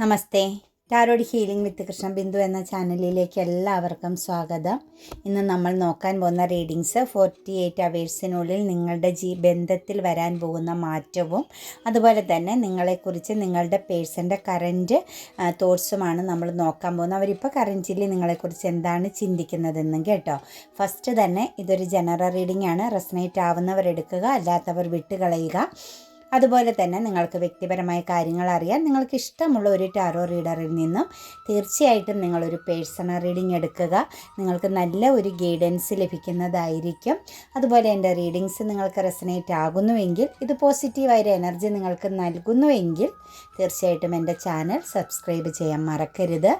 Namaste. Tarot healing with Krishna Bindu എന്ന ചാനലിലേക്ക് എല്ലാവർക്കും സ്വാഗതം. ഇന്ന് നമ്മൾ നോക്കാൻ പോകുന്ന റീഡിങ്സ് ഫോർട്ടി എയ്റ്റ് അവേഴ്സിനുള്ളിൽ നിങ്ങളുടെ ജീ ബന്ധത്തിൽ വരാൻ പോകുന്ന മാറ്റവും അതുപോലെ തന്നെ നിങ്ങളെക്കുറിച്ച് നിങ്ങളുടെ പേഴ്സന്റെ കറന്റ് തോട്ട്സുമാണ് നമ്മൾ നോക്കാൻ പോകുന്നത്. അവരിപ്പോൾ കറന്റിൽ നിങ്ങളെക്കുറിച്ച് എന്താണ് ചിന്തിക്കുന്നതെന്നും കേട്ടോ. ഫസ്റ്റ് തന്നെ ഇതൊരു ജനറൽ റീഡിംഗ് ആണ്. റെസനേറ്റ് ആവുന്നവർ എടുക്കുക അല്ലാത്തവർ വിട്ടുകളയുക. അതുപോലെ തന്നെ നിങ്ങൾക്ക് വ്യക്തിപരമായ കാര്യങ്ങൾ അറിയാൻ നിങ്ങൾക്ക് ഇഷ്ടമുള്ള ഒരു ടാറോ റീഡറിൽ നിന്നും തീർച്ചയായിട്ടും നിങ്ങളൊരു പേഴ്സണൽ റീഡിംഗ് എടുക്കുക. നിങ്ങൾക്ക് നല്ല ഒരു ഗൈഡൻസ് ലഭിക്കുന്നതായിരിക്കും. അതുപോലെ എന്റെ റീഡിങ്സ് നിങ്ങൾക്ക് റെസനേറ്റ് ആകുന്നുവെങ്കിൽ ഇത് പോസിറ്റീവായൊരു എനർജി നിങ്ങൾക്ക് നൽകുന്നുവെങ്കിൽ തീർച്ചയായിട്ടും എന്റെ ചാനൽ സബ്സ്ക്രൈബ് ചെയ്യാൻ മറക്കരുത്.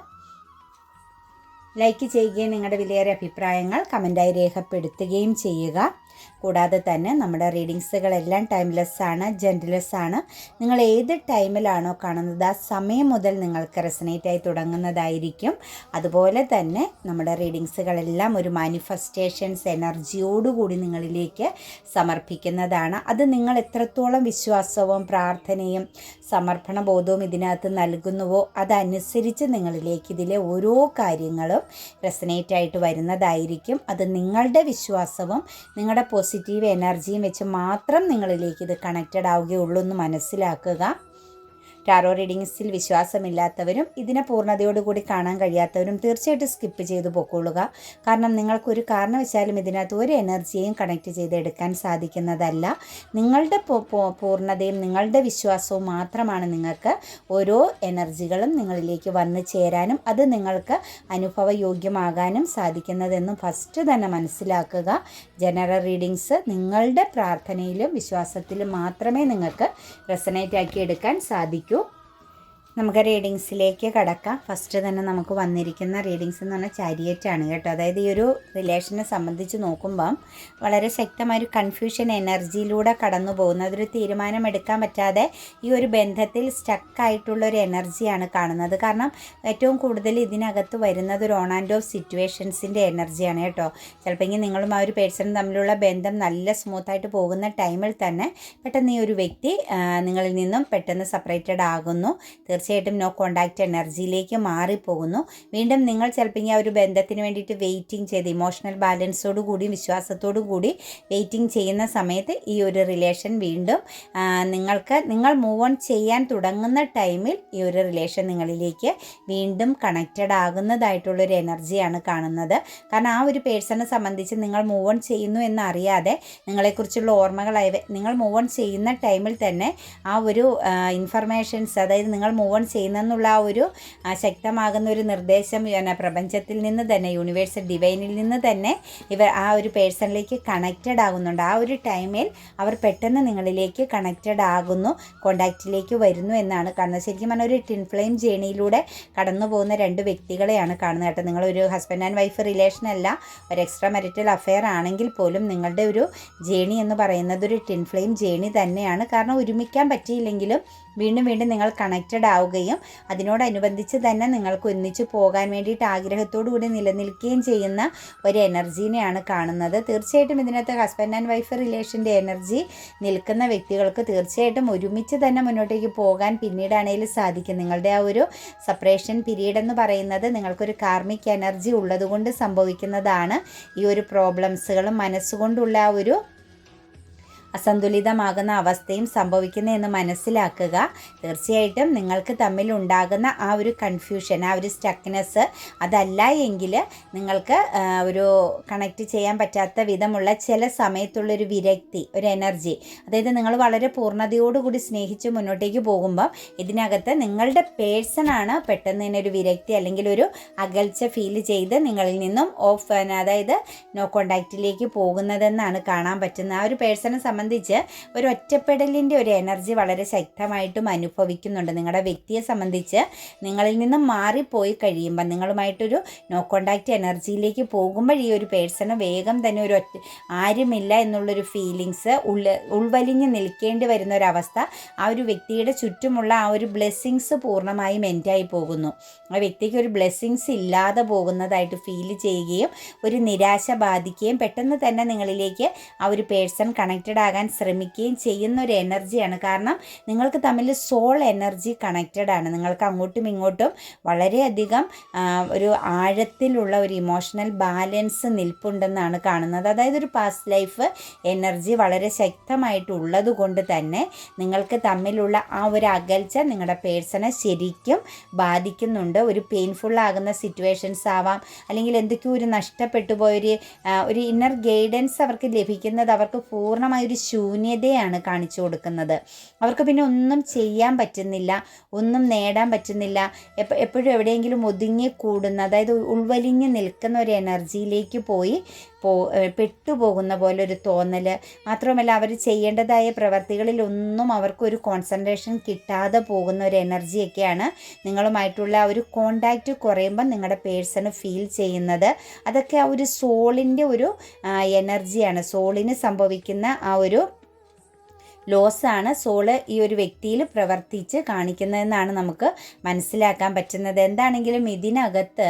ലൈക്ക് ചെയ്യുകയും നിങ്ങളുടെ വിലയേറെ അഭിപ്രായങ്ങൾ കമന്റായി രേഖപ്പെടുത്തുകയും ചെയ്യുക. കൂടാതെ തന്നെ നമ്മുടെ റീഡിങ്സുകളെല്ലാം ടൈംലെസ് ആണ് ജെന്റ്ലെസ് ആണ് നിങ്ങൾ ഏത് ടൈമിലാണോ കാണുന്നത് ആ സമയം മുതൽ നിങ്ങൾക്ക് റെസനേറ്റ് ആയി തുടങ്ങുന്നതായിരിക്കും. അതുപോലെ തന്നെ നമ്മുടെ റീഡിങ്സുകളെല്ലാം ഒരു മാനിഫെസ്റ്റേഷൻസ് എനർജിയോടുകൂടി നിങ്ങളിലേക്ക് സമർപ്പിക്കുന്നതാണ്. അത് നിങ്ങൾ എത്രത്തോളം വിശ്വാസവും പ്രാർത്ഥനയും സമർപ്പണ ബോധവും ഇതിനകത്ത് നൽകുന്നുവോ അതനുസരിച്ച് നിങ്ങളിലേക്ക് ഇതിലെ ഓരോ കാര്യങ്ങളും റെസനേറ്റ് ആയിട്ട് വരുന്നതായിരിക്കും. അത് നിങ്ങളുടെ വിശ്വാസവും നിങ്ങളുടെ പോസിറ്റീവ് എനർജിയും വെച്ച് മാത്രം നിങ്ങളിലേക്ക് ഇത് കണക്റ്റഡ് ആവുകയുള്ളൂ എന്ന് മനസ്സിലാക്കുക. ടാറോ റീഡിങ്സിൽ വിശ്വാസമില്ലാത്തവരും ഇതിനെ പൂർണതയോടുകൂടി കാണാൻ കഴിയാത്തവരും തീർച്ചയായിട്ടും സ്കിപ്പ് ചെയ്തു പൊക്കോളുക കാരണം നിങ്ങൾക്കൊരു കാരണവശാലും ഇതിനകത്ത് ഒരു എനർജിയെയും കണക്ട് ചെയ്തെടുക്കാൻ സാധിക്കുന്നതല്ല. നിങ്ങളുടെ പൂർണതയും നിങ്ങളുടെ വിശ്വാസവും മാത്രമാണ് നിങ്ങൾക്ക് ഓരോ എനർജികളും നിങ്ങളിലേക്ക് വന്നു ചേരാനും അത് നിങ്ങൾക്ക് അനുഭവയോഗ്യമാകാനും സാധിക്കുന്നതെന്നും ഫസ്റ്റ് തന്നെ മനസ്സിലാക്കുക. ജനറൽ റീഡിങ്സ് നിങ്ങളുടെ പ്രാർത്ഥനയിലും വിശ്വാസത്തിലും മാത്രമേ നിങ്ങൾക്ക് റെസനേറ്റ് ആക്കി എടുക്കാൻ സാധിക്കൂ. നമുക്ക് റീഡിങ്സിലേക്ക് കടക്കാം. ഫസ്റ്റ് തന്നെ നമുക്ക് വന്നിരിക്കുന്ന റീഡിങ്സ് എന്ന് പറഞ്ഞാൽ ചാരിയറ്റാണ് കേട്ടോ. അതായത് ഈ ഒരു റിലേഷനെ സംബന്ധിച്ച് നോക്കുമ്പം വളരെ ശക്തമായ ഒരു കൺഫ്യൂഷൻ എനർജിയിലൂടെ കടന്നു പോകുന്നത് അതൊരു തീരുമാനം എടുക്കാൻ പറ്റാതെ ഈ ഒരു ബന്ധത്തിൽ സ്റ്റക്കായിട്ടുള്ള ഒരു എനർജിയാണ് കാണുന്നത്. കാരണം ഏറ്റവും കൂടുതൽ ഇതിനകത്ത് വരുന്നത് ഒരു ഓൺ ആൻഡ് ഓഫ് സിറ്റുവേഷൻസിന്റെ എനർജിയാണ് കേട്ടോ. ചിലപ്പോൾ നിങ്ങളും ആ ഒരു പേഴ്സണും തമ്മിലുള്ള ബന്ധം നല്ല സ്മൂത്തായിട്ട് പോകുന്ന ടൈമിൽ തന്നെ പെട്ടെന്ന് ഈ ഒരു വ്യക്തി നിങ്ങളിൽ നിന്നും പെട്ടെന്ന് സെപ്പറേറ്റഡ് ആകുന്നു. തീർച്ചയായും തീർച്ചയായിട്ടും നോ കോണ്ടാക്റ്റ് എനർജിയിലേക്ക് മാറിപ്പോകുന്നു. വീണ്ടും നിങ്ങൾ ചിലപ്പോൾ ആ ഒരു ബന്ധത്തിന് വേണ്ടിയിട്ട് വെയിറ്റിംഗ് ചെയ്ത് ഇമോഷണൽ ബാലൻസോടു കൂടി വിശ്വാസത്തോടു കൂടി വെയിറ്റിംഗ് ചെയ്യുന്ന സമയത്ത് ഈ ഒരു റിലേഷൻ വീണ്ടും നിങ്ങൾക്ക് നിങ്ങൾ മൂവ് ഓൺ ചെയ്യാൻ തുടങ്ങുന്ന ടൈമിൽ ഈ ഒരു റിലേഷൻ നിങ്ങളിലേക്ക് വീണ്ടും കണക്റ്റഡ് ആകുന്നതായിട്ടുള്ളൊരു എനർജിയാണ് കാണുന്നത്. കാരണം ആ ഒരു പേഴ്സണെ സംബന്ധിച്ച് നിങ്ങൾ മൂവ് ഓൺ ചെയ്യുന്നു എന്നറിയാതെ നിങ്ങളെക്കുറിച്ചുള്ള ഓർമ്മകളായ നിങ്ങൾ മൂവ് ഓൺ ചെയ്യുന്ന ടൈമിൽ തന്നെ ആ ഒരു ഇൻഫർമേഷൻസ് അതായത് നിങ്ങൾ മൂവ് ഓൺ ചെയ്യുന്നെന്നുള്ള ആ ഒരു ശക്തമാകുന്ന ഒരു നിർദ്ദേശം പ്രപഞ്ചത്തിൽ നിന്ന് തന്നെ യൂണിവേഴ്സ് ഡിവൈനിൽ നിന്ന് തന്നെ ഇവർ ആ ഒരു പേഴ്സണിലേക്ക് കണക്റ്റഡ് ആകുന്നുണ്ട്. ആ ഒരു ടൈമിൽ അവർ പെട്ടെന്ന് നിങ്ങളിലേക്ക് കണക്റ്റഡ് ആകുന്നു കോണ്ടാക്റ്റിലേക്ക് വരുന്നു എന്നാണ് കാണുന്നത്. ശരിക്കും പറഞ്ഞാൽ ഒരു ടിൻ ഫ്ലെയിം ജേണിയിലൂടെ കടന്നു പോകുന്ന രണ്ട് വ്യക്തികളെയാണ് കാണുന്നത് കേട്ടോ. നിങ്ങളൊരു ഹസ്ബൻഡ് ആൻഡ് വൈഫ് റിലേഷൻ അല്ല ഒരു എക്സ്ട്രാ മെറിറ്റൽ അഫെയർ ആണെങ്കിൽ പോലും നിങ്ങളുടെ ഒരു ജേണി എന്ന് പറയുന്നത് ഒരു ടിൻ ഫ്ലെയിം ജേണി തന്നെയാണ്. കാരണം ഒരുമിക്കാൻ പറ്റിയില്ലെങ്കിലും വീണ്ടും വീണ്ടും നിങ്ങൾ കണക്റ്റഡ് ആവുകയും അതിനോടനുബന്ധിച്ച് തന്നെ നിങ്ങൾക്ക് ഒന്നിച്ചു പോകാൻ വേണ്ടിയിട്ട് ആഗ്രഹത്തോടു കൂടി നിലനിൽക്കുകയും ചെയ്യുന്ന ഒരു എനർജീനെയാണ് കാണുന്നത്. തീർച്ചയായിട്ടും ഇതിനകത്ത് ഹസ്ബൻഡ് ആൻഡ് വൈഫ് റിലേഷന്റെ എനർജി നിൽക്കുന്ന വ്യക്തികൾക്ക് തീർച്ചയായിട്ടും ഒരുമിച്ച് തന്നെ മുന്നോട്ടേക്ക് പോകാൻ പിന്നീടാണെങ്കിലും സാധിക്കും. നിങ്ങളുടെ ആ ഒരു സെപ്പറേഷൻ പീരീഡ് എന്ന് പറയുന്നത് നിങ്ങൾക്കൊരു കാർമിക് എനർജി ഉള്ളതുകൊണ്ട് സംഭവിക്കുന്നതാണ് ഈ ഒരു പ്രോബ്ലംസുകളും മനസ്സുകൊണ്ടുള്ള ആ ഒരു അസന്തുലിതമാകുന്ന അവസ്ഥയും സംഭവിക്കുന്നു എന്ന് മനസ്സിലാക്കുക. തീർച്ചയായിട്ടും നിങ്ങൾക്ക് തമ്മിൽ ഉണ്ടാകുന്ന ആ ഒരു കൺഫ്യൂഷൻ ആ ഒരു സ്റ്റക്നെസ് അതല്ല എങ്കിൽ നിങ്ങൾക്ക് ഒരു കണക്റ്റ് ചെയ്യാൻ പറ്റാത്ത വിധമുള്ള ചില സമയത്തുള്ളൊരു വിരക്തി ഒരു എനർജി അതായത് നിങ്ങൾ വളരെ പൂർണതയോടുകൂടി സ്നേഹിച്ച് മുന്നോട്ടേക്ക് പോകുമ്പോൾ ഇതിനകത്ത് നിങ്ങളുടെ പേഴ്സണാണ് പെട്ടെന്ന് തന്നെ ഒരു വിരക്തി അല്ലെങ്കിൽ ഒരു അകൽച്ച ഫീൽ ചെയ്ത് നിങ്ങളിൽ നിന്നും ഓഫ് അതായത് നോ കോണ്ടാക്റ്റിലേക്ക് പോകുന്നതെന്നാണ് കാണാൻ പറ്റുന്നത്. ആ ഒരു പേഴ്സണെ സംബന്ധിച്ച് ഒരു ഒറ്റപ്പെടലിന്റെ ഒരു എനർജി വളരെ ശക്തമായിട്ടും അനുഭവിക്കുന്നുണ്ട്. നിങ്ങളുടെ വ്യക്തിയെ സംബന്ധിച്ച് നിങ്ങളിൽ നിന്ന് മാറിപ്പോയി കഴിയുമ്പോൾ നിങ്ങളുമായിട്ടൊരു നോ കോണ്ടാക്റ്റ് എനർജിയിലേക്ക് പോകുമ്പോൾ ഈ ഒരു പേഴ്സണ് വേഗം തന്നെ ഒരു ഒറ്റ ആരുമില്ല എന്നുള്ളൊരു ഫീലിങ്സ് ഉള്ള ഉൾവലിഞ്ഞ് നിൽക്കേണ്ടി വരുന്ന ഒരവസ്ഥ ആ ഒരു വ്യക്തിയുടെ ചുറ്റുമുള്ള ആ ഒരു ബ്ലെസ്സിങ്സ് പൂർണമായും എന്റായി പോകുന്നു. ആ വ്യക്തിക്ക് ഒരു ബ്ലെസ്സിങ്സ് ഇല്ലാതെ പോകുന്നതായിട്ട് ഫീൽ ചെയ്യുകയും ഒരു നിരാശ ബാധിക്കുകയും പെട്ടെന്ന് തന്നെ നിങ്ങളിലേക്ക് ആ ഒരു പേഴ്സൺ കണക്റ്റഡ് ആകാൻ ശ്രമിക്കുകയും ചെയ്യുന്ന ഒരു എനർജിയാണ്. കാരണം നിങ്ങൾക്ക് തമ്മിൽ സോൾ എനർജി കണക്റ്റഡ് ആണ്. നിങ്ങൾക്ക് അങ്ങോട്ടും ഇങ്ങോട്ടും വളരെയധികം ഒരു ആഴത്തിലുള്ള ഒരു ഇമോഷണൽ ബാലൻസ് നിൽപ്പുണ്ടെന്നാണ് കാണുന്നത്. അതായത് ഒരു പാസ്റ്റ് ലൈഫ് എനർജി വളരെ ശക്തമായിട്ടുള്ളത് കൊണ്ട് തന്നെ നിങ്ങൾക്ക് തമ്മിലുള്ള ആ ഒരു അകൽച്ച നിങ്ങളുടെ പേഴ്സണെ ശരിക്കും ബാധിക്കുന്നുണ്ട്. ഒരു പെയിൻഫുൾ ആകുന്ന സിറ്റുവേഷൻസ് ആവാം അല്ലെങ്കിൽ എന്തൊക്കെയോ ഒരു നഷ്ടപ്പെട്ടു പോയൊരു ഒരു ഇന്നർ ഗൈഡൻസ് അവർക്ക് ലഭിക്കുന്നത് അവർക്ക് പൂർണമായ ഒരു ശൂന്യതയാണ് കാണിച്ചു കൊടുക്കുന്നത്. അവർക്ക് പിന്നെ ഒന്നും ചെയ്യാൻ പറ്റുന്നില്ല ഒന്നും നേടാൻ പറ്റുന്നില്ല. എപ്പ എപ്പോഴും എവിടെയെങ്കിലും ഒതുങ്ങി കൂടുന്ന അതായത് ഉൾവലിഞ്ഞ് നിൽക്കുന്ന ഒരു എനർജിയിലേക്ക് പോയി പോ പെട്ടുപോകുന്ന പോലെ ഒരു തോന്നൽ മാത്രമല്ല അവർ ചെയ്യേണ്ടതായ പ്രവർത്തികളിലൊന്നും അവർക്കൊരു കോൺസെൻട്രേഷൻ കിട്ടാതെ പോകുന്ന ഒരു എനർജിയൊക്കെയാണ് നിങ്ങളുമായിട്ടുള്ള ഒരു കോണ്ടാക്റ്റ് കുറയുമ്പോൾ നിങ്ങളുടെ പേഴ്സണ് ഫീൽ ചെയ്യുന്നത്. അതൊക്കെ ആ ഒരു സോളിന്റെ ഒരു എനർജിയാണ് സോളിന് സംഭവിക്കുന്ന ആ ഒരു ലോസാണ് സോൾ ഈ ഒരു വ്യക്തിയിൽ പ്രവർത്തിച്ച് കാണിക്കുന്നതെന്നാണ് നമുക്ക് മനസ്സിലാക്കാൻ പറ്റുന്നത്. എന്താണെങ്കിലും ഇതിനകത്ത്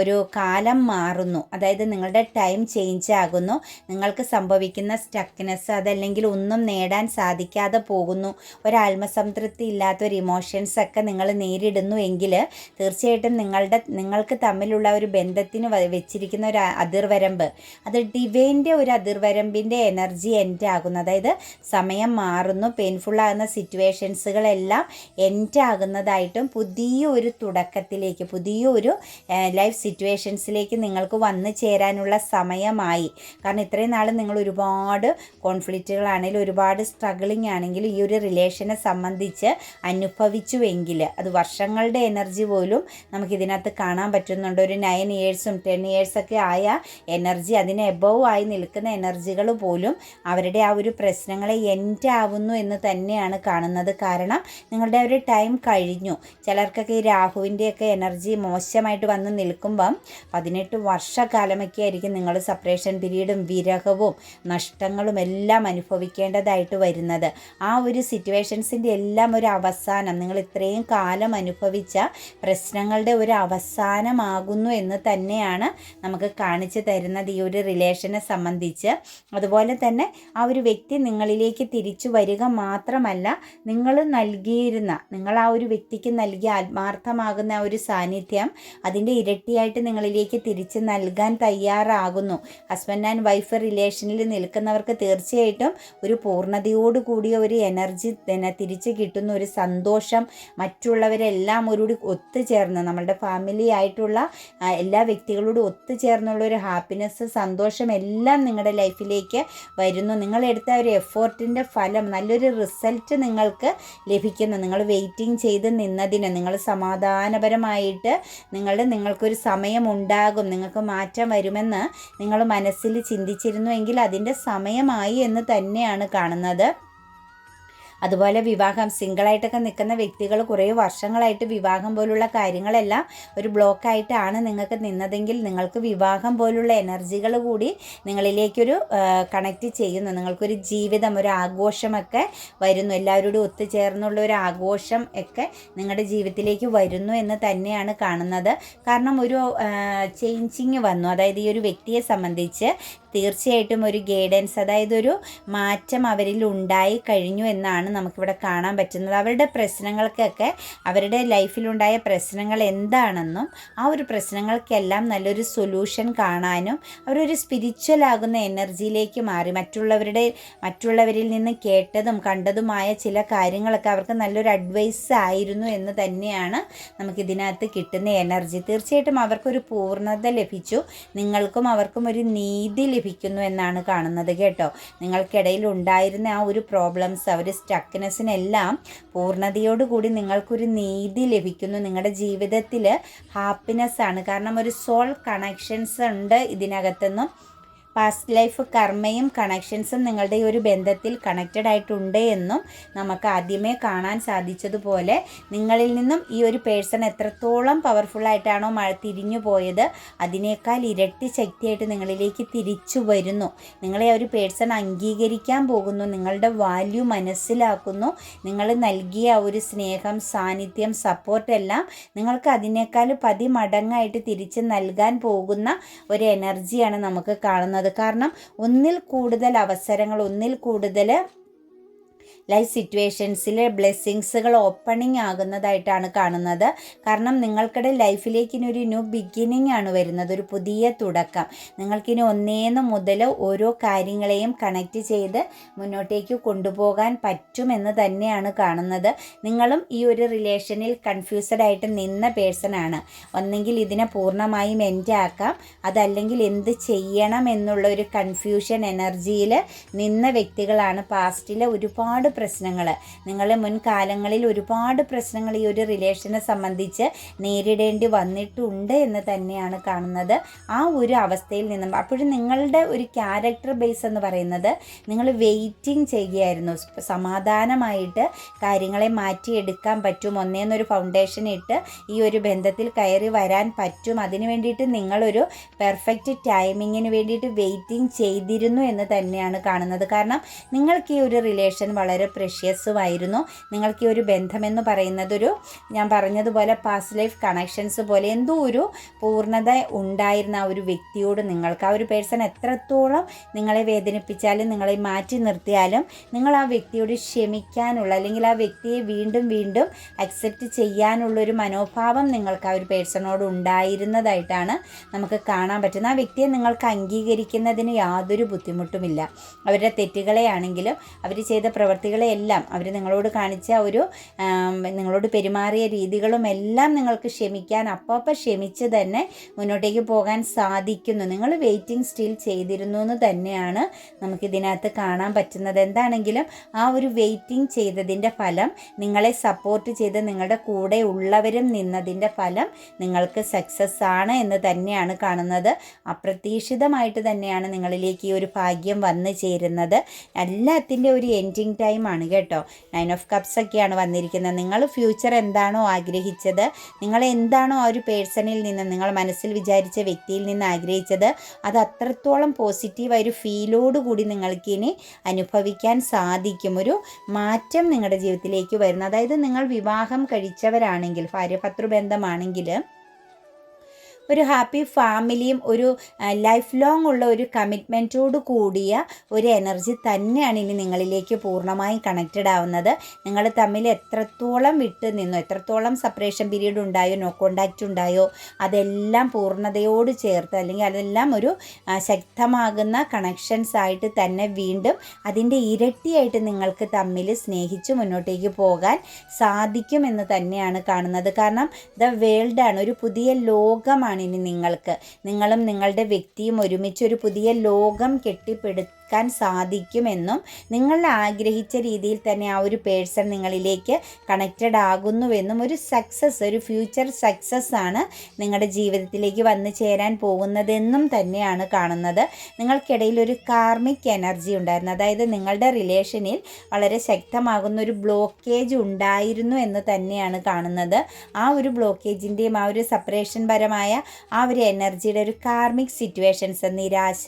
ഒരു കാലം മാറുന്നു. അതായത് നിങ്ങളുടെ ടൈം ചേഞ്ച് ആകുന്നു. നിങ്ങൾക്ക് സംഭവിക്കുന്ന സ്റ്റക്നെസ് അതല്ലെങ്കിൽ ഒന്നും നേടാൻ സാധിക്കാതെ പോകുന്നു. ഒരു ആത്മസംതൃപ്തി ഇല്ലാത്ത ഒരു ഇമോഷൻസ് ഒക്കെ നിങ്ങൾ നേരിടുന്നു എങ്കിൽ തീർച്ചയായിട്ടും നിങ്ങളുടെ നിങ്ങൾക്ക് തമ്മിലുള്ള ഒരു ബന്ധത്തിന് വെച്ചിരിക്കുന്ന ഒരു അതിർവരമ്പ് അത് ഡിവൈന്റെ ഒരു അതിർവരമ്പിന്റെ എനർജി എന്റെ ആകുന്നു. അതായത് സമയം മാറുന്നു. പെയിൻഫുൾ ആകുന്ന സിറ്റുവേഷൻസുകളെല്ലാം എൻഡ് ആകുന്നതായിട്ടും പുതിയ ഒരു തുടക്കത്തിലേക്ക് പുതിയ ഒരു ലൈഫ് സിറ്റുവേഷൻസിലേക്ക് നിങ്ങൾക്ക് വന്നു ചേരാനുള്ള സമയമായി. കാരണം ഇത്രയും നാൾ നിങ്ങൾ ഒരുപാട് കോൺഫ്ലിക്റ്റുകളാണെങ്കിലും ഒരുപാട് സ്ട്രഗിളിങ് ആണെങ്കിലും ഈ ഒരു റിലേഷനെ സംബന്ധിച്ച് അനുഭവിച്ചുവെങ്കിൽ അത് വർഷങ്ങളുടെ എനർജി പോലും നമുക്കിതിനകത്ത് കാണാൻ പറ്റുന്നുണ്ട്. ഒരു നയൻ ഇയേഴ്സും ടെൻ ഇയേഴ്സൊക്കെ ആയ എനർജി അതിന് എബവ് ആയി നിൽക്കുന്ന എനർജികൾ പോലും അവരുടെ ആ ഒരു പ്രശ്നങ്ങളെ എൻഡ് ആവുന്നു എന്ന് തന്നെയാണ് കാണുന്നത്. കാരണം നിങ്ങളുടെ ഒരു ടൈം കഴിഞ്ഞു. ചിലർക്കൊക്കെ ഈ രാഹുവിന്റെയൊക്കെ എനർജി മോശമായിട്ട് വന്ന് നിൽക്കുമ്പം പതിനെട്ട് വർഷക്കാലമൊക്കെ ആയിരിക്കും നിങ്ങൾ സെപ്പറേഷൻ പീരീഡും വിരഹവും നഷ്ടങ്ങളും എല്ലാം അനുഭവിക്കേണ്ടതായിട്ട് വരുന്നത്. ആ ഒരു സിറ്റുവേഷൻസിന്റെ എല്ലാം ഒരു അവസാനം നിങ്ങൾ ഇത്രയും കാലം അനുഭവിച്ച പ്രശ്നങ്ങളുടെ ഒരു അവസാനമാകുന്നു എന്ന് തന്നെയാണ് നമുക്ക് കാണിച്ചു തരുന്നത് ഈ ഒരു റിലേഷനെ സംബന്ധിച്ച്. അതുപോലെ തന്നെ ആ ഒരു വ്യക്തി നിങ്ങളിലേക്ക് തിരിച്ചു വരിക മാത്രമല്ല നിങ്ങൾ നൽകിയിരുന്ന നിങ്ങൾ ആ ഒരു വ്യക്തിക്ക് നൽകിയ ആത്മാർത്ഥമാകുന്ന ഒരു സാന്നിധ്യം അതിന്റെ ഇരട്ടിയായിട്ട് നിങ്ങളിലേക്ക് തിരിച്ച് നൽകാൻ തയ്യാറാകുന്നു. ഹസ്ബൻഡ് ആൻഡ് വൈഫ് റിലേഷനിൽ നിൽക്കുന്നവർക്ക് തീർച്ചയായിട്ടും ഒരു പൂർണതയോട് കൂടിയ ഒരു എനർജി തന്നെ തിരിച്ച് കിട്ടുന്ന ഒരു സന്തോഷം മറ്റുള്ളവരെല്ലാം ഒരു ഒത്തുചേർന്ന് നമ്മളുടെ ഫാമിലി ആയിട്ടുള്ള എല്ലാ വ്യക്തികളോടും ഒത്തുചേർന്നുള്ള ഒരു ഹാപ്പിനെസ് സന്തോഷം എല്ലാം നിങ്ങളുടെ ലൈഫിലേക്ക് വരുന്നു. നിങ്ങളെടുത്ത ഒരു എഫേർട്ടിന്റെ ഫലം നല്ലൊരു റിസൾട്ട് നിങ്ങൾക്ക് ലഭിക്കുന്നു. നിങ്ങൾ വെയിറ്റിംഗ് ചെയ്ത് നിന്നതിന് നിങ്ങൾ സമാധാനപരമായിട്ട് നിങ്ങളുടെ നിങ്ങൾക്കൊരു സമയം ഉണ്ടാകും. നിങ്ങൾക്ക് മാറ്റം വരുമെന്ന് നിങ്ങൾ മനസ്സിൽ ചിന്തിച്ചിരുന്നുവെങ്കിൽ അതിന്റെ സമയമായി എന്ന് തന്നെയാണ് കാണുന്നത്. അതുപോലെ വിവാഹം സിംഗിളായിട്ടൊക്കെ നിൽക്കുന്ന വ്യക്തികൾ കുറേ വർഷങ്ങളായിട്ട് വിവാഹം പോലുള്ള കാര്യങ്ങളെല്ലാം ഒരു ബ്ലോക്കായിട്ടാണ് നിങ്ങൾക്ക് നിന്നതെങ്കിൽ നിങ്ങൾക്ക് വിവാഹം പോലുള്ള എനർജികൾ കൂടി നിങ്ങളിലേക്കൊരു കണക്റ്റ് ചെയ്യുന്നു. നിങ്ങൾക്കൊരു ജീവിതം ഒരു ആഘോഷമൊക്കെ വരുന്നു. എല്ലാവരോടും ഒത്തുചേർന്നുള്ള ഒരു ആഘോഷം ഒക്കെ നിങ്ങളുടെ ജീവിതത്തിലേക്ക് വരുന്നു എന്ന് തന്നെയാണ് കാണുന്നത്. കാരണം ഒരു ചേഞ്ചിങ് വന്നു. അതായത് ഈ ഒരു വ്യക്തിയെ സംബന്ധിച്ച് തീർച്ചയായിട്ടും ഒരു ഗൈഡൻസ് അതായത് ഒരു മാറ്റം അവരിൽ ഉണ്ടായി കഴിഞ്ഞു എന്നാണ് നമുക്കിവിടെ കാണാൻ പറ്റുന്നത്. അവരുടെ പ്രശ്നങ്ങൾക്കൊക്കെ അവരുടെ ലൈഫിലുണ്ടായ പ്രശ്നങ്ങൾ എന്താണെന്നും ആ ഒരു പ്രശ്നങ്ങൾക്കെല്ലാം നല്ലൊരു സൊല്യൂഷൻ കാണാനും അവരൊരു സ്പിരിച്വൽ ആകുന്ന എനർജിയിലേക്ക് മാറി. മറ്റുള്ളവരുടെ മറ്റുള്ളവരിൽ നിന്ന് കേട്ടതും കണ്ടതുമായ ചില കാര്യങ്ങളൊക്കെ അവർക്ക് നല്ലൊരു അഡ്വൈസ് ആയിരുന്നു എന്ന് തന്നെയാണ് നമുക്കിതിനകത്ത് കിട്ടുന്ന എനർജി തീർച്ചയായിട്ടും അവർക്കൊരു പൂർണത ലഭിച്ചു. നിങ്ങൾക്കും അവർക്കും ഒരു നീതി ലഭിക്കുന്നു എന്നാണ് കാണുന്നത് കേട്ടോ. നിങ്ങൾക്കിടയിൽ ഉണ്ടായിരുന്ന ആ ഒരു പ്രോബ്ലംസ് ആ ഒരു സ്റ്റക്നെസ്സിനെല്ലാം പൂർണതയോടുകൂടി നിങ്ങൾക്കൊരു നീതി ലഭിക്കുന്നു. നിങ്ങളുടെ ജീവിതത്തിൽ ഹാപ്പിനെസ് ആണ്. കാരണം ഒരു സോൾ കണക്ഷൻസ് ഉണ്ട് ഇതിനകത്തൊന്നും. പാസ്റ്റ് ലൈഫ് കർമ്മയും കണക്ഷൻസും നിങ്ങളുടെ ഈ ഒരു ബന്ധത്തിൽ കണക്റ്റഡ് ആയിട്ടുണ്ട് എന്നും നമുക്ക് ആദ്യമേ കാണാൻ സാധിച്ചതുപോലെ നിങ്ങളിൽ നിന്നും ഈ ഒരു പേഴ്സൺ എത്രത്തോളം പവർഫുള്ളായിട്ടാണോ മഴ തിരിഞ്ഞു പോയത് അതിനേക്കാൾ ഇരട്ടി ശക്തിയായിട്ട് നിങ്ങളിലേക്ക് തിരിച്ചു വരുന്നു. നിങ്ങളെ ഒരു പേഴ്സൺ അംഗീകരിക്കാൻ പോകുന്നു നിങ്ങളുടെ വാല്യൂ മനസ്സിലാക്കുന്നു നിങ്ങൾ നൽകിയ ഒരു സ്നേഹം സാന്നിധ്യം സപ്പോർട്ട് എല്ലാം നിങ്ങൾക്ക് അതിനേക്കാൾ പതിമടങ്ങായിട്ട് തിരിച്ച് നൽകാൻ പോകുന്ന ഒരു എനർജിയാണ് നമുക്ക് കാണുന്നത്. കാരണം ഒന്നിൽ കൂടുതൽ അവസരങ്ങൾ ഒന്നിൽ കൂടുതൽ ലൈഫ് സിറ്റുവേഷൻസിൽ ബ്ലെസ്സിങ്സുകൾ ഓപ്പണിംഗ് ആകുന്നതായിട്ടാണ് കാണുന്നത്. കാരണം നിങ്ങൾക്കിടെ ലൈഫിലേക്ക് ഇനി ഒരു ന്യൂ ബിഗിനിങ് ആണ് വരുന്നത്. ഒരു പുതിയ തുടക്കം. നിങ്ങൾക്കിനി ഒന്നേന്ന് മുതൽ ഓരോ കാര്യങ്ങളെയും കണക്റ്റ് ചെയ്ത് മുന്നോട്ടേക്ക് കൊണ്ടുപോകാൻ പറ്റുമെന്ന് തന്നെയാണ് കാണുന്നത്. നിങ്ങളും ഈ ഒരു റിലേഷനിൽ കൺഫ്യൂസ്ഡ് ആയിട്ട് നിന്ന പേഴ്സൺ ആണ്. ഒന്നെങ്കിൽ ഇതിനെ പൂർണമായും എന്റെ ആക്കാം. അതല്ലെങ്കിൽ എന്ത് ചെയ്യണം എന്നുള്ള ഒരു കൺഫ്യൂഷൻ എനർജിയിൽ നിന്ന വ്യക്തികളാണ്. പാസ്റ്റിലെ ഒരുപാട് പ്രശ്നങ്ങൾ നിങ്ങൾ മുൻകാലങ്ങളിൽ ഒരുപാട് പ്രശ്നങ്ങൾ ഈ ഒരു റിലേഷനെ സംബന്ധിച്ച് നേരിടേണ്ടി വന്നിട്ടുണ്ട് എന്ന് തന്നെയാണ് കാണുന്നത്. ആ ഒരു അവസ്ഥയിൽ നിന്നും അപ്പോഴും നിങ്ങളുടെ ഒരു ക്യാരക്ടർ ബേസ് എന്ന് പറയുന്നത് നിങ്ങൾ വെയിറ്റിംഗ് ചെയ്യുകയായിരുന്നു. സമാധാനമായിട്ട് കാര്യങ്ങളെ മാറ്റിയെടുക്കാൻ പറ്റും ഒന്നേന്നൊരു ഫൗണ്ടേഷൻ ഇട്ട് ഈ ഒരു ബന്ധത്തിൽ കയറി വരാൻ പറ്റും. അതിനു വേണ്ടിയിട്ട് നിങ്ങളൊരു പെർഫെക്റ്റ് ടൈമിങ്ങിന് വേണ്ടിയിട്ട് വെയിറ്റിംഗ് ചെയ്തിരുന്നു എന്ന് തന്നെയാണ് കാണുന്നത്. കാരണം നിങ്ങൾക്ക് ഈ ഒരു റിലേഷൻ വളരെ പ്രഷ്യസുമായിരുന്നു നിങ്ങൾക്ക് ഈ ഒരു ബന്ധമെന്ന് പറയുന്നതൊരു ഞാൻ പറഞ്ഞതുപോലെ പാസ്റ്റ് ലൈഫ് കണക്ഷൻസ് പോലെ എന്തോ ഒരു പൂർണത ഉണ്ടായിരുന്ന ആ ഒരു വ്യക്തിയോട് നിങ്ങൾക്ക് ആ ഒരു പേഴ്സൺ എത്രത്തോളം നിങ്ങളെ വേദനിപ്പിച്ചാലും നിങ്ങളെ മാറ്റി നിർത്തിയാലും നിങ്ങൾ ആ വ്യക്തിയോട് ക്ഷമിക്കാനുള്ള അല്ലെങ്കിൽ ആ വ്യക്തിയെ വീണ്ടും വീണ്ടും അക്സെപ്റ്റ് ചെയ്യാനുള്ളൊരു മനോഭാവം നിങ്ങൾക്ക് ആ ഒരു പേഴ്സണോട് ഉണ്ടായിരുന്നതായിട്ടാണ് നമുക്ക് കാണാൻ പറ്റുന്നത്. ആ വ്യക്തിയെ നിങ്ങൾക്ക് അംഗീകരിക്കുന്നതിന് യാതൊരു ബുദ്ധിമുട്ടുമില്ല. അവരുടെ തെറ്റുകളെ ആണെങ്കിലും അവർ ചെയ്ത പ്രവർത്തികളെ എല്ലാം അവർ നിങ്ങളോട് കാണിച്ച ഒരു നിങ്ങളോട് പെരുമാറിയ രീതികളും എല്ലാം നിങ്ങൾക്ക് ക്ഷമിക്കാൻ അപ്പോൾ ക്ഷമിച്ച് തന്നെ മുന്നോട്ടേക്ക് പോകാൻ സാധിക്കുന്നു. നിങ്ങൾ വെയിറ്റിംഗ് സ്റ്റിൽ ചെയ്തിരുന്നു എന്ന് തന്നെയാണ് നമുക്കിതിനകത്ത് കാണാൻ പറ്റുന്നത്. എന്താണെങ്കിലും ആ ഒരു വെയിറ്റിംഗ് ചെയ്തതിന്റെ ഫലം നിങ്ങളെ സപ്പോർട്ട് ചെയ്ത് നിങ്ങളുടെ കൂടെ ഉള്ളവരും നിന്നതിന്റെ ഫലം നിങ്ങൾക്ക് സക്സസ് ആണ് എന്ന് തന്നെയാണ് കാണുന്നത്. അപ്രതീക്ഷിതമായിട്ട് തന്നെയാണ് നിങ്ങളിലേക്ക് ഈ ഒരു ഭാഗ്യം വന്നു ചേരുന്നത്. എല്ലാത്തിന്റെ ഒരു എൻഡിങ് ടൈമാണ് കേട്ടോ. നയൻ ഓഫ് കപ്സ് ഒക്കെയാണ് വന്നിരിക്കുന്നത്. നിങ്ങൾ ഫ്യൂച്ചർ എന്താണോ ആഗ്രഹിച്ചത് നിങ്ങൾ എന്താണോ ആ ഒരു പേഴ്സണിൽ നിന്ന് നിങ്ങൾ മനസ്സിൽ വിചാരിച്ച വ്യക്തിയിൽ നിന്ന് ആഗ്രഹിച്ചത് അത് അത്രത്തോളം പോസിറ്റീവായ ഒരു ഫീലോടുകൂടി നിങ്ങൾക്ക് ഇനി അനുഭവിക്കാൻ സാധിക്കും. ഒരു മാറ്റം നിങ്ങളുടെ ജീവിതത്തിലേക്ക് വരുന്നു. അതായത് നിങ്ങൾ വിവാഹം കഴിച്ചവരാണെങ്കിൽ ഭാര്യഭർത്തൃ ബന്ധമാണെങ്കിൽ ഒരു ഹാപ്പി ഫാമിലിയും ഒരു ലൈഫ് ലോങ് ഉള്ള ഒരു കമ്മിറ്റ്മെന്റോട് കൂടിയ ഒരു എനർജി തന്നെയാണ് ഇനി നിങ്ങളിലേക്ക് പൂർണമായും കണക്റ്റഡ് ആവുന്നത്. നിങ്ങൾ തമ്മിൽ എത്രത്തോളം വിട്ട് നിന്നോ എത്രത്തോളം സെപ്പറേഷൻ പീരീഡ് ഉണ്ടായോ നോ കോണ്ടാക്റ്റ് ഉണ്ടായോ അതെല്ലാം പൂർണതയോട് ചേർത്ത് അല്ലെങ്കിൽ അതെല്ലാം ഒരു ശക്തമാകുന്ന കണക്ഷൻസ് ആയിട്ട് തന്നെ വീണ്ടും അതിന്റെ ഇരട്ടിയായിട്ട് നിങ്ങൾക്ക് തമ്മിൽ സ്നേഹിച്ച് മുന്നോട്ടേക്ക് പോകാൻ സാധിക്കുമെന്ന് തന്നെയാണ് കാണുന്നത്. കാരണം ദ വേൾഡാണ് ഒരു പുതിയ ലോകമാണ് ഇനി നിങ്ങൾക്ക്. നിങ്ങളും നിങ്ങളുടെ വ്യക്തിയും ഒരുമിച്ച് ഒരു പുതിയ ലോകം കെട്ടിപ്പടുത്തി എത്തിക്കാൻ സാധിക്കുമെന്നും നിങ്ങൾ ആഗ്രഹിച്ച രീതിയിൽ തന്നെ ആ ഒരു പേഴ്സൺ നിങ്ങളിലേക്ക് കണക്റ്റഡ് ആകുന്നുവെന്നും ഒരു സക്സസ് ഒരു ഫ്യൂച്ചർ സക്സസ് ആണ് നിങ്ങളുടെ ജീവിതത്തിലേക്ക് വന്നു ചേരാൻ പോകുന്നതെന്നും തന്നെയാണ് കാണുന്നത്. നിങ്ങൾക്കിടയിൽ ഒരു കാർമിക് എനർജി ഉണ്ടായിരുന്നു. അതായത് നിങ്ങളുടെ റിലേഷനിൽ വളരെ ശക്തമാകുന്ന ഒരു ബ്ലോക്കേജ് ഉണ്ടായിരുന്നു എന്ന് തന്നെയാണ് കാണുന്നത്. ആ ഒരു ബ്ലോക്കേജിന്റെയും ആ ഒരു സെപ്പറേഷൻ പരമായ ആ ഒരു എനർജിയുടെ ഒരു കാർമിക് സിറ്റുവേഷൻസ് നിരാശ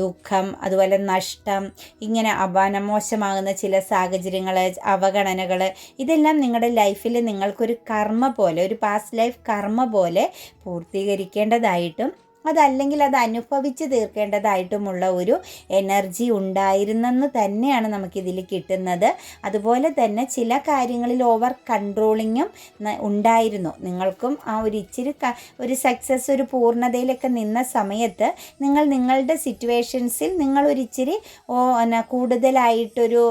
ദുഃഖം അതുപോലെ അതുപോലെ നഷ്ടം. ഇങ്ങനെ അപാനമോശമാകുന്ന ചില സാഹചര്യങ്ങൾ അവഗണനകൾ ഇതെല്ലാം നിങ്ങളുടെ ലൈഫിൽ നിങ്ങൾക്കൊരു കർമ്മ പോലെ ഒരു പാസ്റ്റ് ലൈഫ് കർമ്മ പോലെ പൂർത്തീകരിക്കേണ്ടതായിട്ടും അതല്ലെങ്കിൽ അത് അനുഭവിച്ച് തീർക്കേണ്ടതായിട്ടുമുള്ള ഒരു എനർജി ഉണ്ടായിരുന്നെന്ന് തന്നെയാണ് നമുക്കിതിൽ കിട്ടുന്നത്. അതുപോലെ തന്നെ ചില കാര്യങ്ങളിൽ ഓവർ കൺട്രോളിങ്ങും ഉണ്ടായിരുന്നു. നിങ്ങൾക്കും ആ ഒരു ഇച്ചിരി ഒരു സക്സസ് ഒരു പൂർണതയിലൊക്കെ നിന്ന സമയത്ത് നിങ്ങൾ നിങ്ങളുടെ സിറ്റുവേഷൻസിൽ നിങ്ങളൊരിച്ചിരി കൂടുതലായിട്ടൊരു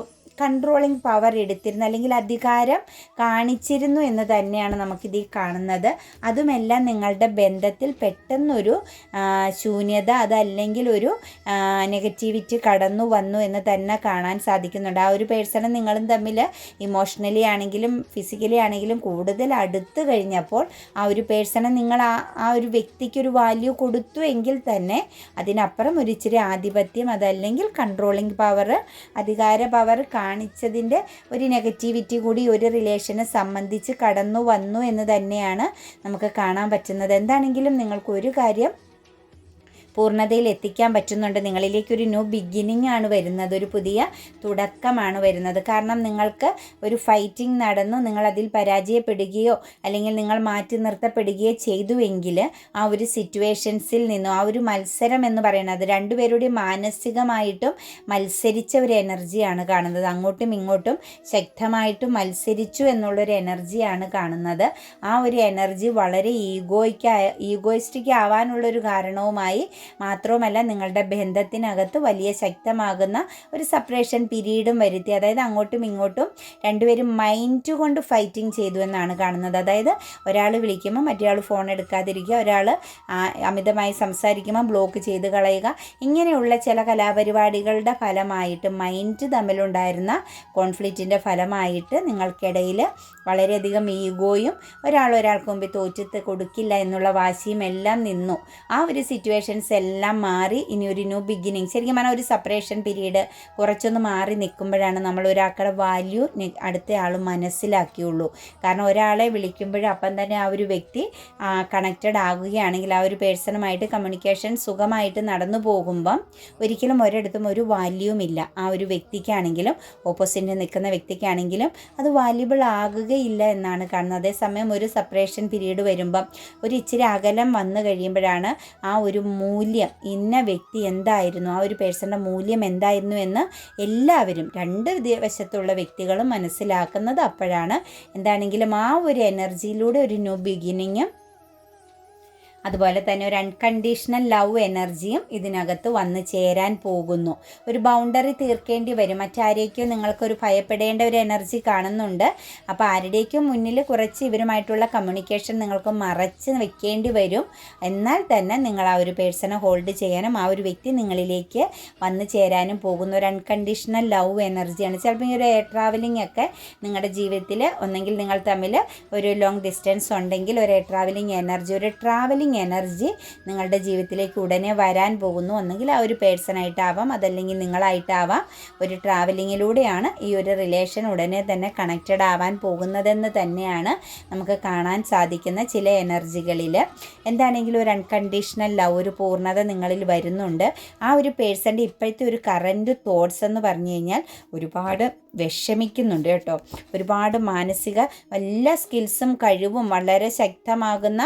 കൺട്രോളിങ് പവർ എടുത്തിരുന്നു അല്ലെങ്കിൽ അധികാരം കാണിച്ചിരുന്നു എന്ന് തന്നെയാണ് നമുക്കിതിൽ കാണുന്നത്. അതുമെല്ലാം നിങ്ങളുടെ ബന്ധത്തിൽ പെട്ടെന്നൊരു ശൂന്യത അതല്ലെങ്കിൽ ഒരു നെഗറ്റിവിറ്റി കടന്നു വന്നു എന്ന് തന്നെ കാണാൻ സാധിക്കുന്നുണ്ട്. ആ ഒരു പേഴ്സണെ നിങ്ങളും തമ്മിൽ ഇമോഷണലി ആണെങ്കിലും ഫിസിക്കലി ആണെങ്കിലും കൂടുതൽ അടുത്ത് കഴിഞ്ഞപ്പോൾ ആ ഒരു പേഴ്സണെ നിങ്ങൾ ആ ആ ഒരു വ്യക്തിക്ക് ഒരു വാല്യൂ കൊടുത്തു എങ്കിൽ തന്നെ അതിനപ്പുറം ഒരു ഇച്ചിരി ആധിപത്യം അതല്ലെങ്കിൽ കൺട്രോളിങ് പവർ അധികാര പവർ കാ കാണിച്ചതിന്റെ ഒരു നെഗറ്റിവിറ്റി കൂടി ഒരു റിലേഷനെ സംബന്ധിച്ച് കടന്നു വന്നു എന്ന് തന്നെയാണ് നമുക്ക് കാണാൻ പറ്റുന്നത്. എന്താണെങ്കിലും നിങ്ങൾക്ക് ഒരു കാര്യം പൂർണതയിൽ എത്തിക്കാൻ പറ്റുന്നുണ്ട്. നിങ്ങളിലേക്ക് ഒരു ന്യൂ ബിഗിനിങ് ആണ് വരുന്നത്. ഒരു പുതിയ തുടക്കമാണ് വരുന്നത്. കാരണം നിങ്ങൾക്ക് ഒരു ഫൈറ്റിംഗ് നടന്നു. നിങ്ങൾ അതിൽ പരാജയപ്പെടുകയോ അല്ലെങ്കിൽ നിങ്ങൾ മാറ്റി നിർത്തപ്പെടുകയോ ചെയ്തുവെങ്കിൽ ആ ഒരു സിറ്റുവേഷൻസിൽ നിന്നും ആ ഒരു മത്സരം എന്ന് പറയുന്നത് രണ്ടുപേരുടെ മാനസികമായിട്ടും മത്സരിച്ച ഒരു എനർജിയാണ് കാണുന്നത്. അങ്ങോട്ടും ഇങ്ങോട്ടും ശക്തമായിട്ടും മത്സരിച്ചു എന്നുള്ളൊരു എനർജിയാണ് കാണുന്നത്. ആ ഒരു എനർജി വളരെ ഈഗോയ്ക്കായ ഈഗോയിസ്റ്റിക് ആവാനുള്ളൊരു കാരണവുമായി മാത്രവുമല്ല നിങ്ങളുടെ ബന്ധത്തിനകത്ത് വലിയ ശക്തമാകുന്ന ഒരു സെപ്പറേഷൻ പീരീഡും വരുത്തി. അതായത് അങ്ങോട്ടും ഇങ്ങോട്ടും രണ്ടുപേരും മൈൻഡ് കൊണ്ട് ഫൈറ്റിംഗ് ചെയ്തു എന്നാണ് കാണുന്നത്. അതായത് ഒരാൾ വിളിക്കുമ്പോൾ മറ്റേ ഫോൺ എടുക്കാതിരിക്കുക ഒരാൾ അമിതമായി സംസാരിക്കുമ്പോൾ ബ്ലോക്ക് ചെയ്ത് കളയുക. ഇങ്ങനെയുള്ള ചില കലാപരിപാടികളുടെ ഫലമായിട്ട് മൈൻഡ് തമ്മിലുണ്ടായിരുന്ന കോൺഫ്ലിക്റ്റിന്റെ ഫലമായിട്ട് നിങ്ങൾക്കിടയിൽ വളരെയധികം ഈഗോയും ഒരാൾ ഒരാൾക്ക് മുമ്പിൽ തോറ്റത്ത് കൊടുക്കില്ല എന്നുള്ള വാശിയും എല്ലാം നിന്നു. ആ ഒരു സിറ്റുവേഷൻസ് എല്ലാം മാറി ഇനി ഒരു ന്യൂ ബിഗിനിങ് ശരിക്കും പറഞ്ഞാൽ ഒരു സെപ്പറേഷൻ പീരീഡ് കുറച്ചൊന്ന് മാറി നിൽക്കുമ്പോഴാണ് നമ്മൾ ഒരാൾക്കുടെ വാല്യൂ അടുത്ത ആൾ മനസ്സിലാക്കിയുള്ളൂ. കാരണം ഒരാളെ വിളിക്കുമ്പോൾ അപ്പം തന്നെ ആ ഒരു വ്യക്തി കണക്റ്റഡ് ആകുകയാണെങ്കിൽ ആ ഒരു പേഴ്സണുമായിട്ട് കമ്മ്യൂണിക്കേഷൻ സുഖമായിട്ട് നടന്നു പോകുമ്പം ഒരിക്കലും ഒരിടത്തും ഒരു വാല്യൂം ഇല്ല. ആ ഒരു വ്യക്തിക്കാണെങ്കിലും ഓപ്പോസിറ്റ് നിൽക്കുന്ന വ്യക്തിക്കാണെങ്കിലും അത് വാല്യുബിൾ ആകുകയില്ല എന്നാണ് കാണുന്നത്. അതേസമയം ഒരു സെപ്പറേഷൻ പീരീഡ് വരുമ്പം ഒരു ഇച്ചിരി അകലം വന്നു കഴിയുമ്പോഴാണ് ആ ഒരു മൂല്യം ഇന്ന വ്യക്തി എന്തായിരുന്നു ആ ഒരു പേഴ്സണിന്റെ മൂല്യം എന്തായിരുന്നു എന്ന് എല്ലാവരും രണ്ട് വശത്തുള്ള വ്യക്തികളും മനസ്സിലാക്കുന്നത് അപ്പോഴാണ്. എന്താണെങ്കിലും ആ ഒരു എനർജിയിലൂടെ ഒരു ന്യൂ ബിഗിനിങ്ങും അതുപോലെ തന്നെ ഒരു അൺകണ്ടീഷണൽ ലവ് എനർജിയും ഇതിനകത്ത് വന്ന് ചേരാൻ പോകുന്നു. ഒരു ബൗണ്ടറി തീർക്കേണ്ടി വരും. മറ്റാരേക്കും നിങ്ങൾക്കൊരു ഭയപ്പെടേണ്ട ഒരു എനർജി കാണുന്നുണ്ട്. അപ്പോൾ ആരുടേക്കും മുന്നിൽ കുറച്ച് ഇവരുമായിട്ടുള്ള കമ്മ്യൂണിക്കേഷൻ നിങ്ങൾക്ക് മറച്ച് വെക്കേണ്ടി വരും. എന്നാൽ തന്നെ നിങ്ങൾ ആ ഒരു പേഴ്സണെ ഹോൾഡ് ചെയ്യാനും ആ ഒരു വ്യക്തി നിങ്ങളിലേക്ക് വന്നു ചേരാനും പോകുന്ന ഒരു അൺകണ്ടീഷണൽ ലവ് എനർജിയാണ് ചിലപ്പോൾ ഈ ഒരു എയർ ട്രാവലിംഗ് ഒക്കെ നിങ്ങളുടെ ജീവിതത്തിൽ ഒന്നെങ്കിൽ നിങ്ങൾ തമ്മിൽ ഒരു ലോങ് ഡിസ്റ്റൻസ് ഉണ്ടെങ്കിൽ ഒരു എയർ ട്രാവലിംഗ് എനർജി ഒരു ട്രാവലിംഗ് ഹീലിംഗ് എനർജി നിങ്ങളുടെ ജീവിതത്തിലേക്ക് ഉടനെ വരാൻ പോകുന്നു. ഒന്നെങ്കിൽ ആ ഒരു പേഴ്സണായിട്ടാവാം അതല്ലെങ്കിൽ നിങ്ങളായിട്ടാവാം. ഒരു ട്രാവലിങ്ങിലൂടെയാണ് ഈ ഒരു റിലേഷൻ ഉടനെ തന്നെ കണക്റ്റഡ് ആവാൻ പോകുന്നതെന്ന് തന്നെയാണ് നമുക്ക് കാണാൻ സാധിക്കുന്ന ചില എനർജികളിൽ എന്താണെങ്കിലും ഒരു അൺകണ്ടീഷണൽ ലവ് ഒരു പൂർണത നിങ്ങളിൽ വരുന്നുണ്ട്. ആ ഒരു പേഴ്സന്റെ ഇപ്പോഴത്തെ ഒരു കറന്റ് തോട്ട്സ് എന്ന് പറഞ്ഞു കഴിഞ്ഞാൽ ഒരുപാട് വിഷമിക്കുന്നുണ്ട് കേട്ടോ. ഒരുപാട് മാനസിക എല്ലാ സ്കിൽസും കഴിവും വളരെ ശക്തമാകുന്ന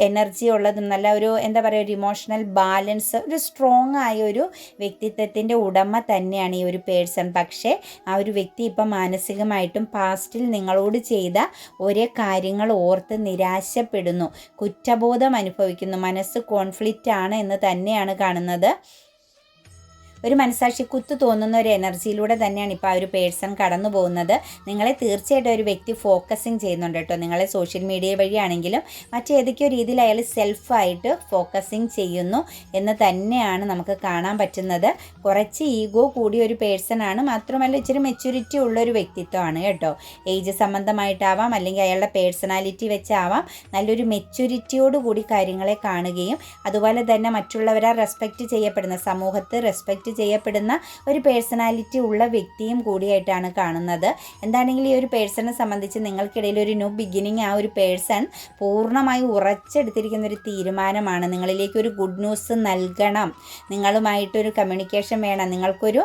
എനർജി ഉള്ളതും നല്ല ഒരു എന്താ പറയുക ഒരു ഇമോഷണൽ ബാലൻസ് ഒരു സ്ട്രോങ് ആയ ഒരു വ്യക്തിത്വത്തിന്റെ ഉടമ തന്നെയാണ് ഈ ഒരു പേഴ്സൺ പക്ഷേ ആ ഒരു വ്യക്തി ഇപ്പം മാനസികമായിട്ടും പാസ്റ്റിൽ നിങ്ങളോട് ചെയ്ത ഒരേ കാര്യങ്ങൾ ഓർത്ത് നിരാശപ്പെടുന്നു കുറ്റബോധം അനുഭവിക്കുന്നു മനസ്സ് കോൺഫ്ലിക്റ്റ് ആണ് എന്ന് തന്നെയാണ് കാണുന്നത്. ഒരു മനസാക്ഷി കുത്തു തോന്നുന്ന ഒരു എനർജിയിലൂടെ തന്നെയാണ് ഇപ്പോൾ ആ ഒരു പേഴ്സൺ കടന്നു പോകുന്നത്. നിങ്ങളെ തീർച്ചയായിട്ടും ഒരു വ്യക്തി ഫോക്കസിങ് ചെയ്യുന്നുണ്ട് കേട്ടോ. നിങ്ങളെ സോഷ്യൽ മീഡിയ വഴിയാണെങ്കിലും മറ്റേതൊക്കെയോ രീതിയിൽ അയാൾ സെൽഫായിട്ട് ഫോക്കസിങ് ചെയ്യുന്നു എന്ന് തന്നെയാണ് നമുക്ക് കാണാൻ പറ്റുന്നത്. കുറച്ച് ഈഗോ കൂടിയ ഒരു പേഴ്സൺ ആണ്. മാത്രമല്ല ഇച്ചിരി മെച്യൂരിറ്റി ഉള്ള ഒരു വ്യക്തിത്വമാണ് കേട്ടോ. ഏജ് സംബന്ധമായിട്ടാവാം അല്ലെങ്കിൽ അയാളുടെ പേഴ്സണാലിറ്റി വെച്ചാവാം നല്ലൊരു മെച്യൂരിറ്റിയോട് കൂടി കാര്യങ്ങളെ കാണുകയും അതുപോലെ തന്നെ മറ്റുള്ളവരെ റെസ്പെക്റ്റ് ചെയ്യപ്പെടുന്ന സമൂഹത്ത് റെസ്പെക്റ്റ് ചെയ്യപ്പെടുന്ന ഒരു പേഴ്സണാലിറ്റി ഉള്ള വ്യക്തിയും കൂടിയായിട്ടാണ് കാണുന്നത്. എന്താണെങ്കിൽ ഈ ഒരു പേഴ്സണെ സംബന്ധിച്ച് നിങ്ങൾക്കിടയിൽ ഒരു ന്യൂ ബിഗിനിങ് ആ ഒരു പേഴ്സൺ പൂർണമായി ഉറച്ചെടുത്തിരിക്കുന്ന ഒരു തീരുമാനമാണ്. നിങ്ങളിലേക്ക് ഒരു ഗുഡ് ന്യൂസ് നൽകണം. നിങ്ങളുമായിട്ടൊരു കമ്മ്യൂണിക്കേഷൻ വേണം. നിങ്ങൾക്കൊരു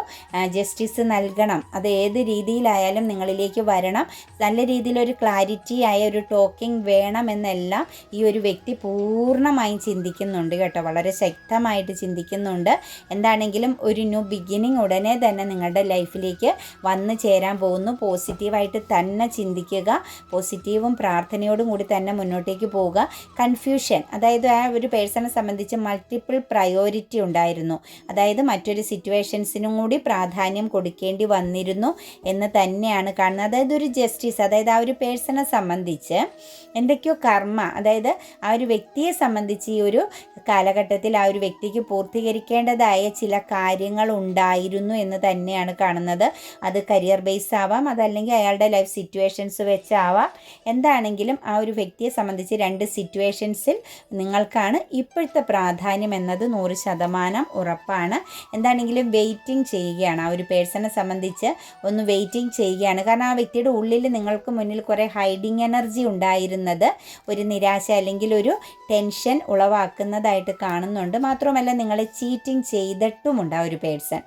ജസ്റ്റിസ് നൽകണം. അത് ഏത് രീതിയിലായാലും നിങ്ങളിലേക്ക് വരണം. നല്ല രീതിയിലൊരു ക്ലാരിറ്റി ആയ ഒരു ടോക്കിംഗ് വേണമെന്നെല്ലാം ഈ ഒരു വ്യക്തി പൂർണമായും ചിന്തിക്കുന്നുണ്ട് കേട്ടോ. വളരെ ശക്തമായിട്ട് ചിന്തിക്കുന്നുണ്ട്. എന്താണെങ്കിലും ഒരു ന്യൂ ബിഗിനിങ് ഉടനെ തന്നെ നിങ്ങളുടെ ലൈഫിലേക്ക് വന്നു ചേരാൻ പോകുന്നു. പോസിറ്റീവായിട്ട് തന്നെ ചിന്തിക്കുക. പോസിറ്റീവും പ്രാർത്ഥനയോടും കൂടി തന്നെ മുന്നോട്ടേക്ക് പോവുക. കൺഫ്യൂഷൻ അതായത് ആ ഒരു പേഴ്സണെ സംബന്ധിച്ച് മൾട്ടിപ്പിൾ പ്രയോറിറ്റി ഉണ്ടായിരുന്നു. അതായത് മറ്റൊരു സിറ്റുവേഷൻസിനും കൂടി പ്രാധാന്യം കൊടുക്കേണ്ടി വന്നിരുന്നു എന്ന് തന്നെയാണ് കാണുന്നത്. അതായത് ഒരു ജസ്റ്റിസ് അതായത് ആ ഒരു പേഴ്സണെ സംബന്ധിച്ച് എന്തൊക്കെയോ കർമ്മ അതായത് ആ ഒരു വ്യക്തിയെ സംബന്ധിച്ച് ഈ ഒരു കാലഘട്ടത്തിൽ ആ ഒരു വ്യക്തിക്ക് പൂർത്തീകരിക്കേണ്ടതായ ചില കാര്യങ്ങൾ കാര്യങ്ങൾ ഉണ്ടായിരുന്നു എന്ന് തന്നെയാണ് കാണുന്നത്. അത് കരിയർ ബേസ് ആവാം അതല്ലെങ്കിൽ അയാളുടെ ലൈഫ് സിറ്റുവേഷൻസ് വെച്ചാവാം എന്താണെങ്കിലും ആ ഒരു വ്യക്തിയെ സംബന്ധിച്ച് രണ്ട് സിറ്റുവേഷൻസിൽ നിങ്ങൾക്കാണ് ഇപ്പോഴത്തെ പ്രാധാന്യം എന്നത് നൂറ് ശതമാനം ഉറപ്പാണ്. എന്താണെങ്കിലും വെയിറ്റിംഗ് ചെയ്യുകയാണ്. ആ ഒരു പേഴ്സണെ സംബന്ധിച്ച് ഒന്ന് വെയിറ്റിംഗ് ചെയ്യുകയാണ്. കാരണം ആ വ്യക്തിയുടെ ഉള്ളിൽ നിങ്ങൾക്ക് മുന്നിൽ കുറേ ഹൈഡിങ് എനർജി ഉണ്ടായിരുന്നത് ഒരു നിരാശ അല്ലെങ്കിൽ ഒരു ടെൻഷൻ ഉളവാക്കുന്നതായിട്ട് കാണുന്നുണ്ട്. മാത്രമല്ല നിങ്ങളെ ചീറ്റിംഗ് ചെയ്തിട്ടുമുണ്ട് ആ പേഴ്സൺ.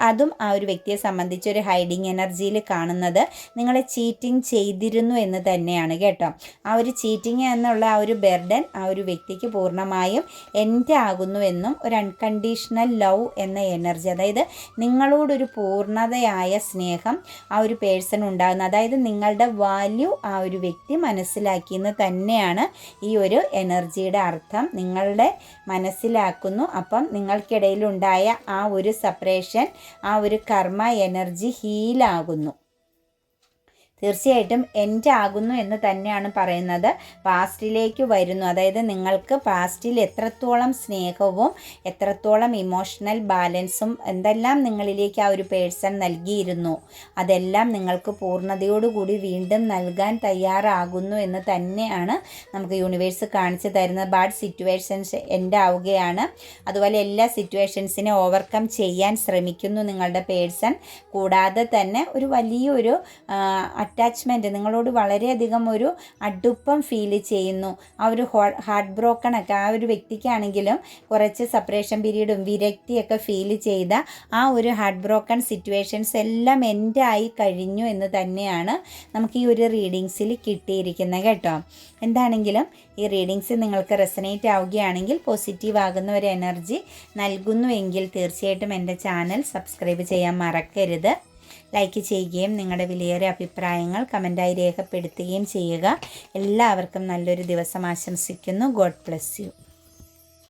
അതും ആ ഒരു വ്യക്തിയെ സംബന്ധിച്ച് ഒരു ഹൈഡിങ് എനർജിയിൽ കാണുന്നത് നിങ്ങളെ ചീറ്റിംഗ് ചെയ്തിരുന്നു എന്ന് തന്നെയാണ് കേട്ടോ. ആ ഒരു ചീറ്റിംഗ് എന്നുള്ള ആ ഒരു ബെർഡൻ ആ ഒരു വ്യക്തിക്ക് പൂർണമായും എന്റെ ആകുന്നു എന്നും ഒരു അൺകണ്ടീഷണൽ ലവ് എന്ന എനർജി അതായത് നിങ്ങളോടൊരു പൂർണതയായ സ്നേഹം ആ ഒരു പേഴ്സൺ ഉണ്ടാകുന്നത് അതായത് നിങ്ങളുടെ വാല്യൂ ആ ഒരു വ്യക്തി മനസ്സിലാക്കിയെന്ന് തന്നെയാണ് ഈ ഒരു എനർജിയുടെ അർത്ഥം. നിങ്ങളുടെ മനസ്സിലാക്കുന്നു. അപ്പം നിങ്ങൾക്കിടയിലുണ്ടായ ആ ഒരു സെപ്പറേഷൻ ആ ഒരു കർമ്മ എനർജി ഹീലാകുന്നു തീർച്ചയായിട്ടും എന്റെ ആകുന്നു എന്ന് തന്നെയാണ് പറയുന്നത്. പാസ്റ്റിലേക്ക് വരുന്നു. അതായത് നിങ്ങൾക്ക് പാസ്റ്റിൽ എത്രത്തോളം സ്നേഹവും എത്രത്തോളം ഇമോഷണൽ ബാലൻസും എന്തെല്ലാം നിങ്ങളിലേക്ക് ആ ഒരു പേഴ്സൺ നൽകിയിരുന്നു അതെല്ലാം നിങ്ങൾക്ക് പൂർണതയോടുകൂടി വീണ്ടും നൽകാൻ തയ്യാറാകുന്നു എന്ന് തന്നെയാണ് നമുക്ക് യൂണിവേഴ്സ് കാണിച്ചു തരുന്നത്. ബാഡ് സിറ്റുവേഷൻസ് എന്റെ ആവുകയാണ് അതുപോലെ എല്ലാ സിറ്റുവേഷൻസിനെ ഓവർകം ചെയ്യാൻ ശ്രമിക്കുന്നു നിങ്ങളുടെ പേഴ്സൺ കൂടാതെ തന്നെ ഒരു വലിയൊരു അറ്റാച്ച്മെന്റ് നിങ്ങളോട് വളരെയധികം ഒരു അടുപ്പം ഫീൽ ചെയ്യുന്നു. ആ ഒരു ഹാർട്ട് ബ്രോക്കൺ ഒക്കെ ആ ഒരു വ്യക്തിക്കാണെങ്കിലും കുറച്ച് സെപ്പറേഷൻ പീരീഡും വിരക്തിയൊക്കെ ഫീൽ ചെയ്ത ആ ഒരു ഹാർട്ട് ബ്രോക്കൺ സിറ്റുവേഷൻസ് എല്ലാം എന്റെ ആയി കഴിഞ്ഞു എന്ന് തന്നെയാണ് നമുക്ക് ഈ ഒരു റീഡിങ്സിൽ കിട്ടിയിരിക്കുന്നത് കേട്ടോ. എന്താണെങ്കിലും ഈ റീഡിങ്സ് നിങ്ങൾക്ക് റെസനേറ്റ് ആവുകയാണെങ്കിൽ പോസിറ്റീവ് ആകുന്ന ഒരു എനർജി നൽകുന്നുവെങ്കിൽ തീർച്ചയായിട്ടും എന്റെ ചാനൽ സബ്സ്ക്രൈബ് ചെയ്യാൻ മറക്കരുത്. ലൈക്ക് ചെയ്യുകയും നിങ്ങളുടെ വിലയേറിയ അഭിപ്രായങ്ങൾ കമന്റായി രേഖപ്പെടുത്തുകയും ചെയ്യുക. എല്ലാവർക്കും നല്ലൊരു ദിവസം ആശംസിക്കുന്നു. God bless you